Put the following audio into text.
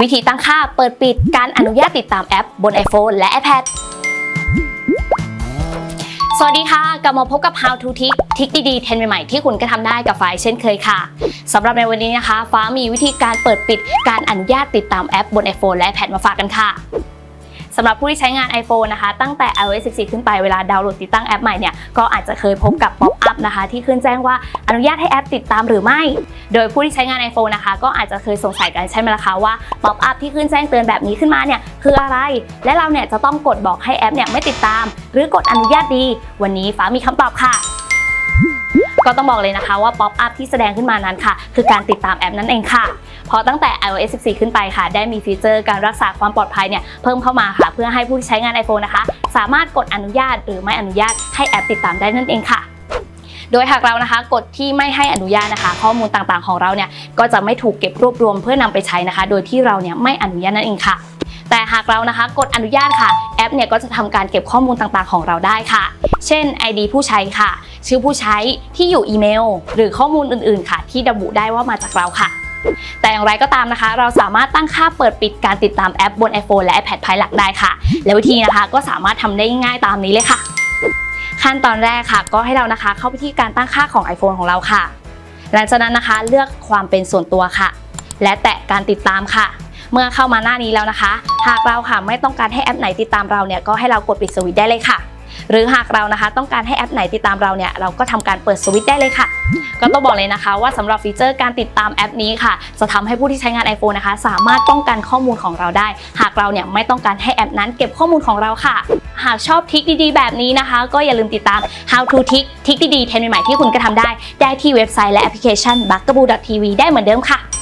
วิธีตั้งค่าเปิดปิดการอนุญาตติดตามแอปบน iPhone และ iPad สวัสดีค่ะ กลับมาพบกับ How to Tick ทิกดีๆเทรนใหม่ๆที่คุณก็ทำได้กับฝ่ายเช่นเคยค่ะสำหรับในวันนี้นะคะ ฟ้ามีวิธีการเปิดปิดการอนุญาตติดตามแอปบน iPhone และ iPad มาฝากกันค่ะ สำหรับผู้ที่ใช้งาน iPhone นะคะ ตั้งแต่ iOS 14 ขึ้นไปเวลาดาวน์โหลดติดตั้งแอปใหม่เนี่ยก็อาจจะเคยพบกับป๊อปอัพนะคะ ที่ขึ้นแจ้งว่าอนุญาตให้แอปติดตามหรือไม่ โดยผู้ที่ใช้งาน iPhone นะคะ ก็อาจจะเคยสงสัยกันใช่ไหมล่ะคะว่าป๊อปอัพที่ขึ้นแจ้งเตือนแบบนี้ขึ้นมาเนี่ยคืออะไร และเราเนี่ยจะต้องกดบอกให้แอปเนี่ยไม่ติดตาม หรือกดอนุญาตดี วันนี้ฟ้ามีคำตอบค่ะก็ต้องบอกเลยนะคะว่าป๊อปอัพที่แสดงขึ้นมานั้นค่ะ คือการติดตามแอปนั่นเองค่ะ เพราะตั้งแต่ iOS 14 ขึ้นไปค่ะ ได้มีฟีเจอร์การรักษาความปลอดภัยเนี่ยเพิ่มเข้ามาค่ะ เพื่อให้ผู้ที่ใช้งาน iPhone นะคะ สามารถกดอนุญาตหรือไม่อนุญาตให้แอปติดตามได้นั่นเองค่ะโดยหากเรานะคะกดที่ไม่ให้อนุญาตนะคะ ข้อมูลต่างๆของเราเนี่ยก็จะไม่ถูกเก็บรวบรวมเพื่อนำไปใช้นะคะ โดยที่เราเนี่ยไม่อนุญาตนั่นเองค่ะ แต่หากเรานะคะกดอนุญาตค่ะแอปเนี่ยก็จะทำการเก็บข้อมูลต่างๆของเราได้ค่ะ เช่น ID ผู้ใช้ค่ะ ชื่อผู้ใช้ที่อยู่อีเมล หรือข้อมูลอื่นๆค่ะ ที่ระบุได้ว่ามาจากเราค่ะ แต่อย่างไรก็ตามนะคะ เราสามารถตั้งค่าเปิดปิดการติดตามแอปบน iPhone และ iPad ภายหลังได้ค่ะ และวิธีนะคะก็สามารถทำได้ง่ายๆตามนี้เลยค่ะ ขั้นตอนแรกค่ะ ก็ให้เรานะคะเข้าไปที่การตั้งค่าของ iPhone ของเราค่ะ หลังจากนั้นนะคะเลือกความเป็นส่วนตัวค่ะ และแตะการติดตามค่ะ เมื่อเข้ามาหน้านี้แล้วนะคะ หากเราค่ะไม่ต้องการให้แอปไหนติดตามเราเนี่ยก็ให้เรากดปิดสวิตช์ได้เลยค่ะ หรือหากเรานะคะต้องการให้แอปไหนติดตามเราเนี่ยเราก็ทำการเปิดสวิตช์ได้เลยค่ะ ก็ต้องบอกเลยนะคะ ว่าสำหรับฟีเจอร์การติดตามแอปนี้ค่ะ จะทำให้ผู้ที่ใช้งาน iPhone นะคะ สามารถป้องกันข้อมูลของเราได้ หากเราเนี่ยไม่ต้องการให้แอปนั้นเก็บข้อมูลของเราค่ะ หากชอบทิคดีๆ แบบนี้นะคะ ก็อย่าลืมติดตาม How to Tick ทริคดีๆเทรนใหม่ๆที่คุณก็ทำได้ ได้ที่เว็บไซต์และแอปพลิเคชัน b u g a b o o TV ได้เหมือนเดิมค่ะ